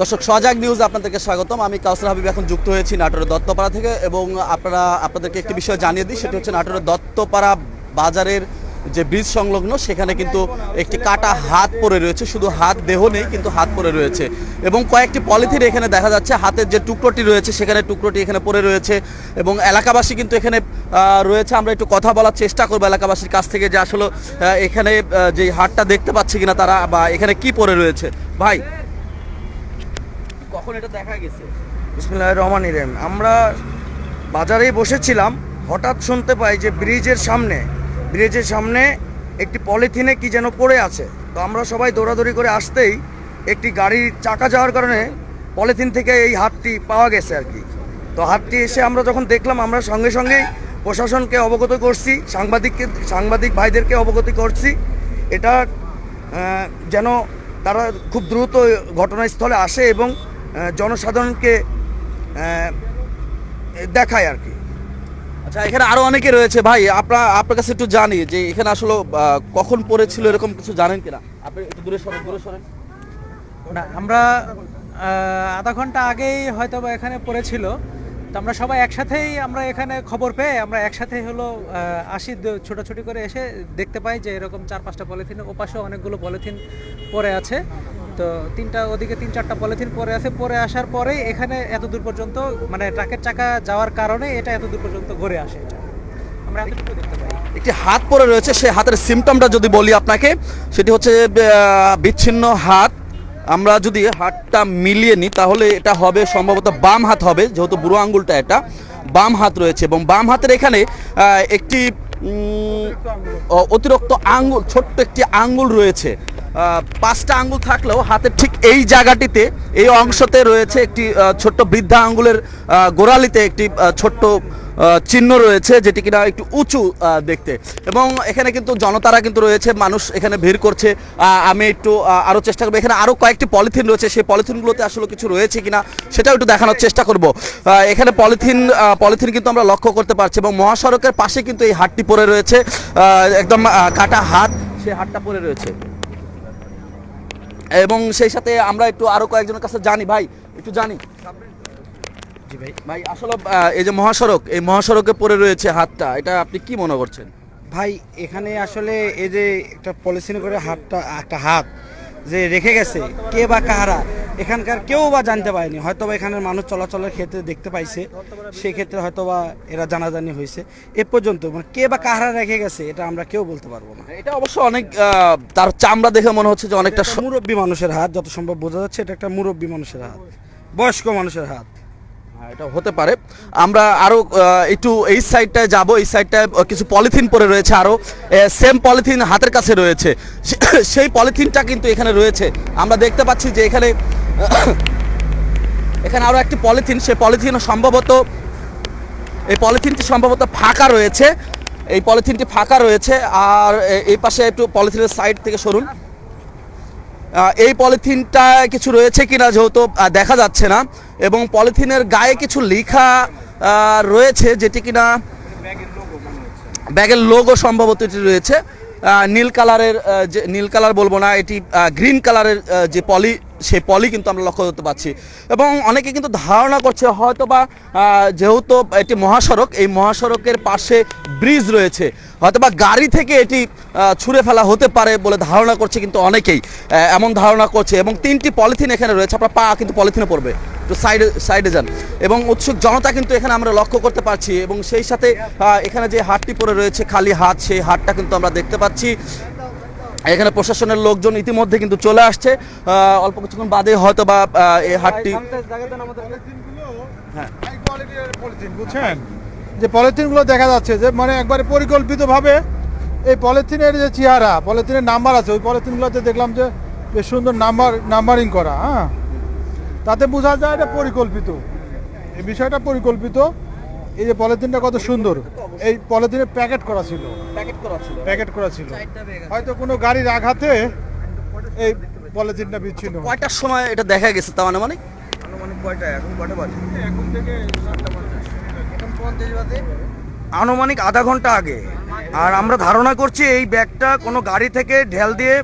দর্শক, সজাগ নিউজ আপনাদেরকে স্বাগতম। আমি কাউসার হাবিব এখন যুক্ত হয়েছি নাটোরের দত্তপাড়া থেকে এবং আপনারা, আপনাদেরকে একটি বিষয় জানিয়ে দিই, সেটি হচ্ছে নাটোরের দত্তপাড়া বাজারের যে ব্রিজ সংলগ্ন, সেখানে কিন্তু একটি কাটা হাত পরে রয়েছে। শুধু হাত দেহ নেই, কিন্তু হাত পরে রয়েছে। এবং কয়েকটি পলিথিন এখানে দেখা যাচ্ছে, হাতের যে টুকরোটি রয়েছে, সেখানে টুকরোটি এখানে পড়ে রয়েছে। এবং এলাকাবাসী কিন্তু এখানে রয়েছে। আমরা একটু কথা বলার চেষ্টা করব এলাকাবাসীর কাছ থেকে যে আসলে এখানে যে হাটটা দেখতে পাচ্ছে কিনা তারা বা এখানে কি পড়ে রয়েছে। ভাই। কখন এটা দেখা গেছে? বিসমিল্লাহ রহমান ইরেম আমরা বাজারেই বসেছিলাম হঠাৎ শুনতে পাই যে ব্রিজের সামনে ব্রিজের সামনে একটি পলিথিনে কি যেন পড়ে আছে। তো আমরা সবাই দৌড়াদৌড়ি করে আসতেই একটি গাড়ির চাকা যাওয়ার কারণে পলিথিন থেকে এই হাতটি পাওয়া গেছে আর কি। তো হাতটি এসে আমরা যখন দেখলাম আমরা সঙ্গে সঙ্গেই প্রশাসনকে অবগত করছি সাংবাদিককে সাংবাদিক ভাইদেরকে অবগত করছি। এটা যেন তারা খুব দ্রুত ঘটনাস্থলে আসে এবং জনসাধারণকে দেখায় আর কি। আচ্ছা এখানে আরও অনেকে রয়েছে। ভাই আপনার আপনার কাছে একটু জানি যে এখানে আসলে কখন পড়েছিল এরকম কিছু জানেন কিনা? আপনি একটু দূরে সরেন দূরে সরেন। না আমরা আধা ঘণ্টা আগেই হয়তো বা এখানে পড়েছিল। তো আমরা সবাই একসাথেই আমরা এখানে খবর পেয়ে আমরা একসাথে হলো আসি ছোটাছুটি করে এসে দেখতে পাই যে এরকম চার পাঁচটা পলিথিন ওপাশে অনেকগুলো পলিথিন পড়ে আছে। তো তিনটা ওদিকে তিন চারটা পলিথিন পরে আছে। পরে আসার পরেই এখানে এত দূর পর্যন্ত মানে ট্রাকের চাকা যাওয়ার কারণে এটা এত দূর পর্যন্ত ঘুরে আসে। আমরা এতটুকু দেখতে পাই। একটি হাত পরে রয়েছে, সেই হাতের সিমটমটা যদি বলি আপনাকে, সেটি হচ্ছে বিচ্ছিন্ন হাত। আমরা যদি হাতটা মিলিয়ে নিই, তাহলে এটা হবে সম্ভবত বাম হাত হবে, যেহেতু বুড়ো আঙ্গুলটা এটা। বাম হাত রয়েছে এবং বাম হাতের এখানে একটি অতিরিক্ত আঙ্গুল, ছোট্ট একটি আঙ্গুল রয়েছে। পাঁচটা আঙ্গুল থাকলেও হাতের ঠিক এই জায়গাটিতে, এই অংশতে রয়েছে একটি ছোট্ট বৃদ্ধা আঙ্গুলের গোড়ালিতে একটি ছোট্ট চিহ্ন রয়েছে যেটি কিনা একটু উঁচু দেখতে। এবং এখানে কিন্তু জনতারা কিন্তু রয়েছে, মানুষ এখানে ভিড় করছে। আমি একটু আরও চেষ্টা করব। এখানে আরও কয়েকটি পলিথিন রয়েছে, সেই পলিথিনগুলোতে আসলে কিছু রয়েছে কিনা সেটাও একটু দেখানোর চেষ্টা করব। এখানে পলিথিন পলিথিন কিন্তু আমরা লক্ষ্য করতে পারছি এবং মহাসড়কের পাশে কিন্তু এই হাটটি পড়ে রয়েছে। একদম কাটা হাত সেই হাটটা পড়ে রয়েছে। এবং সেই সাথে আমরা একটু আরও কয়েকজনের কাছে জানি। ভাই একটু জানি। জি ভাই। ভাই আসলে এই যে মহাসড়ক এই মহাসড়কে পড়ে রয়েছে হাতটা এটা আপনি কি মনে করছেন? ভাই এখানে আসলে এই যে একটা পলিসিন করে হাতটা একটা হাত যে রেখে গেছে কে বা কাহারা এখানকার কেউ বা জানতে পারেনি। হয়তো বা এখানের মানুষ চলাচলের ক্ষেত্রে দেখতে পাইছে। সেই ক্ষেত্রে হয়তো বা এরা জানাজানি হয়েছে। এ পর্যন্ত মানে কে বা কাহারা রেখে গেছে এটা আমরা কেউ বলতে পারব না। এটা অবশ্য অনেক তার চামড়া দেখে মনে হচ্ছে যে অনেকটা মুরব্বী মানুষের হাত যত সম্ভব বোঝা যাচ্ছে এটা একটা মুরব্বী মানুষের হাত। বয়স্ক মানুষের হাত। হ্যাঁ, এটা হতে পারে। আমরা আরও আহ, একটু এই সাইডটায় যাব। এই সাইডটায় কিছু পলিথিন পরে রয়েছে আরও। সেম পলিথিন হাতের কাছে রয়েছে। সেই পলিথিনটা কিন্তু এখানে রয়েছে। আমরা দেখতে পাচ্ছি যে এখানে এখানে আরও একটি পলিথিন সেই পলিথিন সম্ভবত, এই পলিথিনটি সম্ভবত ফাঁকা রয়েছে। এই পলিথিনটি ফাঁকা রয়েছে, আর এই পাশে একটু পলিথিনের সাইড থেকে সরুন। এই পলিথিনটা কিছু রয়েছে কিনা যেহেতু দেখা যাচ্ছে না, এবং পলিথিনের গায়ে কিছু লেখা রয়েছে যেটি কিনা ব্যাগের লোগো সম্ভবত এটি রয়েছে। নীল কালারের যে, নীল কালার বলব না, এটি গ্রিন কালারের যে পলি সেই পলি কিন্তু আমরা লক্ষ্য করতে পারছি। এবং অনেকে কিন্তু ধারণা করছে হয়তো বা যেহেতু এটি মহাসড়ক, এই মহাসড়কের পাশে ব্রিজ রয়েছে। হয়তো বা গাড়ি থেকে এটি ছুঁড়ে ফেলা হতে পারে বলে ধারণা করছে কিন্তু অনেকেই এমন ধারণা করছে। এবং তিনটি পলিথিন এখানে রয়েছে, আপনার পা কিন্তু পলিথিনে পড়বে। একটু সাইডে সাইডে যান। এবং উৎসুক জনতা কিন্তু এখানে আমরা লক্ষ্য করতে পারছি। এবং সেই সাথে এখানে যে হাটটি পড়ে রয়েছে, খালি হাত, সেই হাটটা কিন্তু আমরা দেখতে পাচ্ছি। এখানে প্রশাসনের লোকজন ইতিমধ্যে কিন্তু চলে আসছে। অল্প কিছুক্ষণ বাদে হয়তো বা এই হাটটি পলিথিন বুঝছেন? যে পলিথিনগুলো দেখা যাচ্ছে যে মানে একবারে পরিকল্পিতভাবে এই পলিথিনের যে চেহারা পলিথিনের নাম্বার আছে ওই পলিথিনগুলোতে দেখলাম যে বেশ সুন্দর নাম্বার নাম্বারিং করা হ্যাঁ? তাতে বোঝা যায় এটা পরিকল্পিত। এই বিষয়টা পরিকল্পিত। এই যে পলিথিনটা কত সুন্দর। এই পলিথিনে প্যাকেট করা ছিল। প্যাকেট করা ছিল। প্যাকেট করা ছিল। হয়তো কোনো গাড়ির আঘাতে এই পলিথিনটা বিচ্ছিন্ন। কয়টার সময় এটা দেখা গেছে তার মানে মানে? আনুমানিক আধা ঘণ্টা আগে। আর আমরা ধারণা করছি এই ব্যাগটা কোনো গাড়ি থেকে ঢেল দিয়ে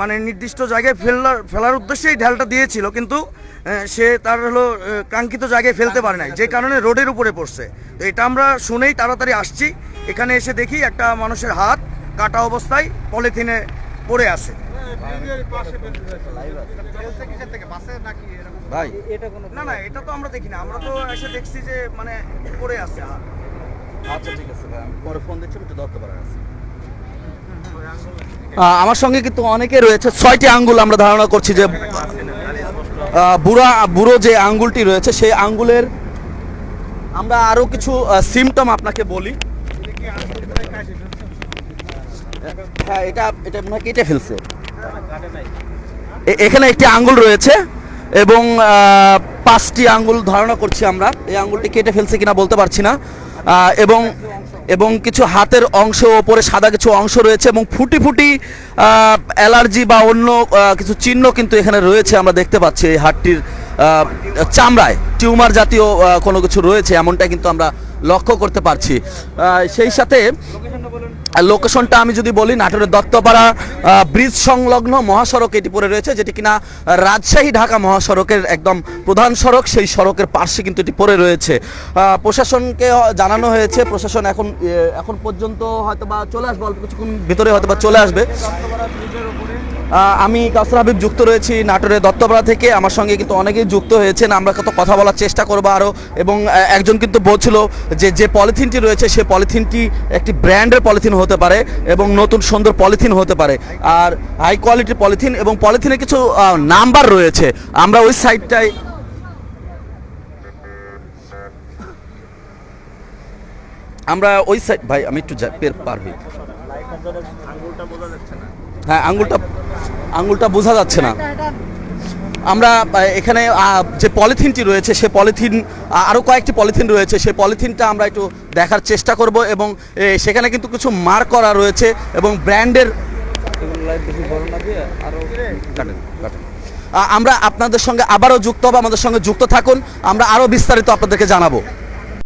মানে নির্দিষ্ট জায়গায় ফেলার ফেলার উদ্দেশ্যেই ঢালটা দিয়েছিল, কিন্তু সে তার হলো কাঙ্ক্ষিত জায়গায় ফেলতে পারে নাই, যে কারণে রোডের উপরে পড়ছে। তো এটা আমরা শুনেই তাড়াতাড়ি আসছি, এখানে এসে দেখি একটা মানুষের হাত কাটা অবস্থায় পলিথিনে পড়ে আছে। ভাই, না না, এটা তো আমরা দেখি না, আমরা তো এসে দেখছি যে মানে পড়ে আছে আচ্ছা ঠিক আছে পরে ফোন দিচ্ছি একটু পারেন আমার সঙ্গে কিন্তু অনেকে রয়েছে। ছয়টি আঙ্গুল আমরা ধারণা করছি যে বুড়া, বুড়ো যে আঙ্গুলটি রয়েছে, সেই আঙ্গুলের আমরা আরও কিছু সিমটম আপনাকে বলি। হ্যাঁ এটা এটা মনে হয় কেটে ফেলছে। এখানে একটি আঙ্গুল রয়েছে এবং পাঁচটি আঙ্গুল ধারণা করছি আমরা। এই আঙ্গুলটি কেটে ফেলছে কিনা বলতে পারছি না। এবং এবং কিছু হাতের অংশ, ওপরে সাদা কিছু অংশ রয়েছে এবং ফুটি ফুটি অ্যালার্জি বা অন্য কিছু চিহ্ন কিন্তু এখানে রয়েছে আমরা দেখতে পাচ্ছি এই হাটটির চামড়ায়। টিউমার জাতীয় কোনো কিছু রয়েছে এমনটা কিন্তু আমরা লক্ষ্য করতে পারছি। সেই সাথে লোকেশনটা আমি যদি বলি, নাটোরের দত্তপাড়া ব্রিজ সংলগ্ন মহাসড়ক এটি পড়ে রয়েছে, যেটি কিনা রাজশাহী ঢাকা মহাসড়কের একদম প্রধান সড়ক, সেই সড়কের পাশে কিন্তু এটি পড়ে রয়েছে। প্রশাসনকে জানানো হয়েছে, প্রশাসন এখন এখন পর্যন্ত হয়তো বা চলে আসবে, অল্প কিছুক্ষণ ভিতরে হয়তো বা চলে আসবে। আমি কাসর হাবিব যুক্ত রয়েছি নাটোরের দত্তপাড়া থেকে। আমার সঙ্গে কিন্তু অনেকেই যুক্ত হয়েছেন। আমরা কত কথা বলার চেষ্টা করব আরও এবং একজন কিন্তু বলছিল যে যে পলিথিনটি রয়েছে, সে পলিথিনটি একটি ব্র্যান্ডের পলিথিন হতে পারে এবং নতুন সুন্দর পলিথিন হতে পারে। আর হাই কোয়ালিটির পলিথিন এবং পলিথিনে কিছু নাম্বার রয়েছে। আমরা ওই সাইডটায় আমরা ওই সাইড ভাই, আমি একটু পার হই। হ্যাঁ আঙ্গুলটা আঙ্গুলটা বোঝা যাচ্ছে না। আমরা এখানে যে পলিথিনটি রয়েছে, সে পলিথিন আরও কয়েকটি পলিথিন রয়েছে সেই পলিথিনটা আমরা একটু দেখার চেষ্টা করব এবং সেখানে কিন্তু কিছু মার্ক করা রয়েছে এবং ব্র্যান্ডের আমরা আপনাদের সঙ্গে আবারও যুক্ত হব, আমাদের সঙ্গে যুক্ত থাকুন, আমরা আরও বিস্তারিত আপনাদেরকে জানাব।